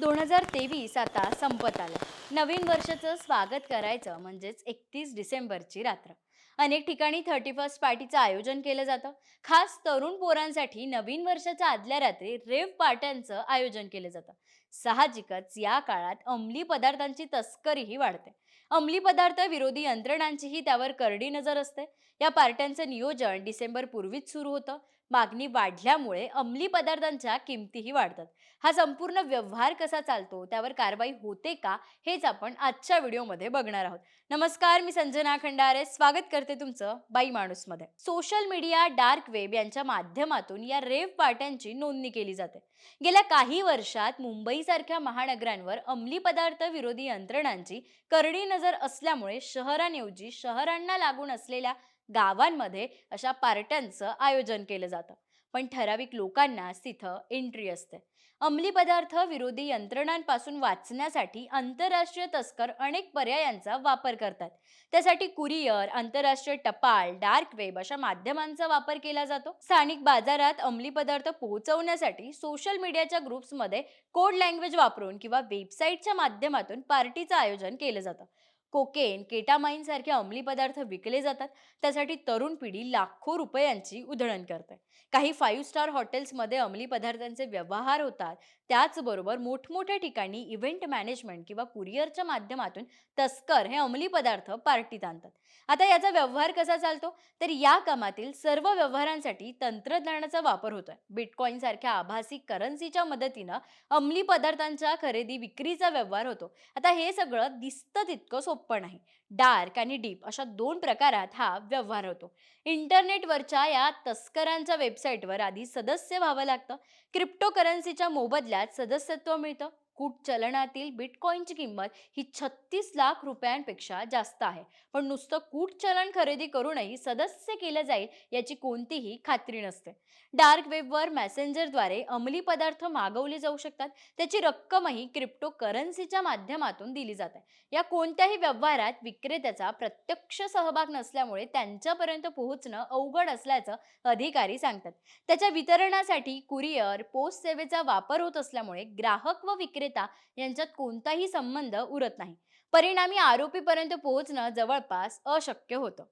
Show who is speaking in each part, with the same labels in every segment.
Speaker 1: दोन हजार तेवीस आता संपत आलं. नवीन वर्षाचं स्वागत करायचं म्हणजेच एकतीस डिसेंबरची रात्र. अनेक ठिकाणी थर्टी फर्स्ट पार्टीचं आयोजन केलं जातं. खास तरुण पोरांसाठी नवीन वर्षाच्या आदल्या रात्री रेव पार्ट्यांचं आयोजन केलं जातं. साहजिकच या काळात अंमली पदार्थांची तस्करीही वाढते. अंमली पदार्थ विरोधी यंत्रणांचीही त्यावर करडी नजर असते. या पार्ट्यांचं नियोजन डिसेंबर पूर्वीच सुरू होतं. मागणी वाढल्यामुळे अंमली पदार्थांच्या किमतीही वाढतात. हा संपूर्ण व्यवहार कसा चालतो? त्यावर कारवाई होते का? हेच आपण आजच्या व्हिडिओमध्ये बघणार आहोत. नमस्कार मी संजना खंडारे. स्वागत करते तुमचं बाई माणूसमध्ये. सोशल मीडिया डार्क वेब यांच्या माध्यमातून या रेव पार्ट्यांची नोंदणी केली जाते. गेल्या काही वर्षात मुंबईसारख्या महानगरांवर अंमली पदार्थ विरोधी यंत्रणांची करडी नजर असल्यामुळे शहरांऐवजी शहरांना लागून असलेल्या गावांमध्ये अशा पार्ट्यांचं आयोजन केलं जातं. पण ठराविक लोकांनाच तिथं एंट्री असते. अंमली पदार्थ विरोधी यंत्रणांपासून वाचण्यासाठी आंतरराष्ट्रीय तस्कर अनेक पर्यायांचा वापर करतात. त्यासाठी कुरिअर आंतरराष्ट्रीय टपाल डार्क वेब अशा माध्यमांचा वापर केला जातो. स्थानिक बाजारात अंमली पदार्थ पोहोचवण्यासाठी सोशल मीडियाच्या ग्रुप्समध्ये कोड लँग्वेज वापरून किंवा वेबसाईटच्या माध्यमातून पार्टीचं आयोजन केलं जातं. कोकेन केटामाइन सारखे अंमली पदार्थ विकले जातात. त्यासाठी तरुण पिढी लाखो रुपयांची उधळण करते. काही फाईव्ह स्टार हॉटेल्समध्ये अंमली पदार्थांचे व्यवहार होतात. त्याचबरोबर मोठमोठ्या ठिकाणी इव्हेंट मॅनेजमेंट किंवा कुरिअरच्या माध्यमातून तस्कर हे अंमली पदार्थ पार्टीत आणतात. आता याचा व्यवहार कसा चालतो? तर या कामातील सर्व व्यवहारांसाठी तंत्रज्ञानाचा वापर होतोय. बिटकॉईन सारख्या आभासी करन्सीच्या मदतीनं अंमली पदार्थांच्या खरेदी विक्रीचा व्यवहार होतो. आता हे सगळं दिसतं तितकं सोपं नाही. डार्क आणि डीप अशा दोन प्रकारात हा व्यवहार होतो. इंटरनेटवरच्या या तस्करांच्या वेबसाईटवर आधी सदस्य व्हावं लागतं. क्रिप्टो करन्सीच्या मोबदल्यात सदस्यत्व मिळतं. कूट चलनातील बिटकॉईनची किंमत ही छत्तीस लाख रुपयांपेक्षा जास्त आहे. पण नुसतं कूट चलन खरेदी करूनही सदस्य केलं जाईल याची कोणतीही खात्री नसते. डार्क वेबवर मेसेंजरद्वारे अंमली पदार्थ मागवले जाऊ शकतात. त्याची रक्कमही क्रिप्टो करन्सीच्या माध्यमातून दिली जाते. या कोणत्याही व्यवहारात विक्रेत्याचा प्रत्यक्ष सहभाग नसल्यामुळे त्यांच्यापर्यंत पोहोचणं अवघड असल्याचं अधिकारी सांगतात. त्याच्या वितरणासाठी कुरिअर पोस्ट सेवेचा वापर होत असल्यामुळे ग्राहक व विक्रेते यांच्यात कोणताही संबंध उरत नाही. परिणामी आरोपीपर्यंत पोहोचणं जवळपास अशक्य होतं.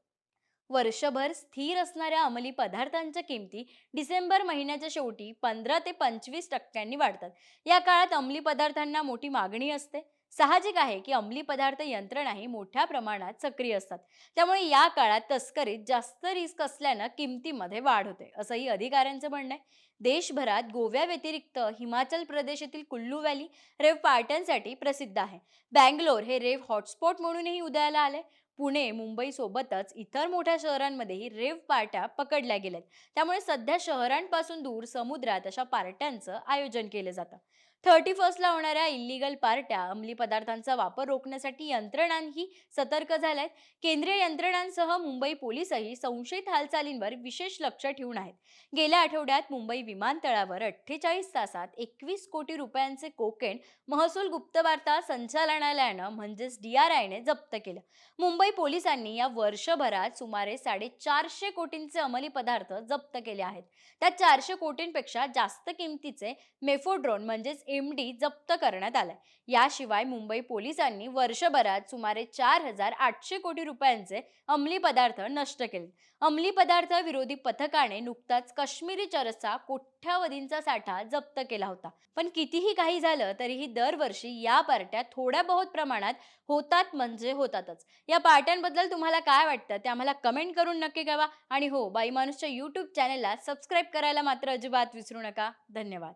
Speaker 1: वर्षभर स्थिर असणाऱ्या अंमली पदार्थांच्या किमती डिसेंबर महिन्याच्या शेवटी पंधरा ते पंचवीस टक्क्यांनी वाढतात. या काळात अंमली पदार्थांना मोठी मागणी असते. साहजिक आहे की अंमली पदार्थ यंत्रणाही मोठ्या प्रमाणात सक्रिय असतात. त्यामुळे या काळात तस्करीत जास्त रिस्क असल्यानं किमतीमध्ये वाढ होते असंही अधिकाऱ्यांचं म्हणणं आहे. देशभरात गोव्या व्यतिरिक्त हिमाचल प्रदेशातील कुल्लू व्हॅली रेव पार्ट्यांसाठी प्रसिद्ध आहे. बँगलोर हे रेव हॉटस्पॉट म्हणूनही उदयाला आले पुणे मुंबई सोबतच इतर मोठ्या शहरांमध्येही रेव पार्ट्या पकडल्या गेल्यात. त्यामुळे सध्या शहरांपासून दूर समुद्रात अशा पार्ट्यांचं आयोजन केलं जातं. थर्टी फर्स्टला होणाऱ्या इलिगल पार्ट्या अंमली पदार्थांचा वापर रोखण्यासाठी यंत्रणांही सतर्क झाल्यात. केंद्रीय यंत्रणांसह मुंबई पोलीसही संशयित हालचालींवर विशेष लक्ष ठेवून आहेत. गेल्या आठवड्यात मुंबई विमानतळावर अठ्ठेचाळीस तासात एकवीस कोटी रुपयांचे कोकेन महसूल गुप्तवार्ता संचालनालयानं म्हणजेच डी आर आयने जप्त केलं. मुंबई पोलिसांनी या वर्षभरात सुमारे साडेचारशे कोटींचे अंमली पदार्थ जप्त केले आहेत. त्यात चारशे कोटींपेक्षा जास्त किमतीचे मेफोड्रोन म्हणजेच एम डी जप्त करण्यात आलाय. याशिवाय मुंबई पोलिसांनी वर्षभरात सुमारे चार हजार आठशे कोटी रुपयांचे अंमली पदार्थ नष्ट केले. अंमली पदार्थ विरोधी पथकाने नुकताच काश्मीरी चरसचा कोठ्यावधींचा साठा जप्त केला होता. पण कितीही काही झालं तरीही दरवर्षी या पार्ट्या थोड्या बहुत प्रमाणात होतात म्हणजे होतातच. या पार्ट्यांबद्दल तुम्हाला काय वाटतं ते आम्हाला कमेंट करून नक्की कळवा. आणि हो बाई माणूसच्या यूट्यूब चॅनलला सबस्क्राईब करायला मात्र अजिबात विसरू नका. धन्यवाद.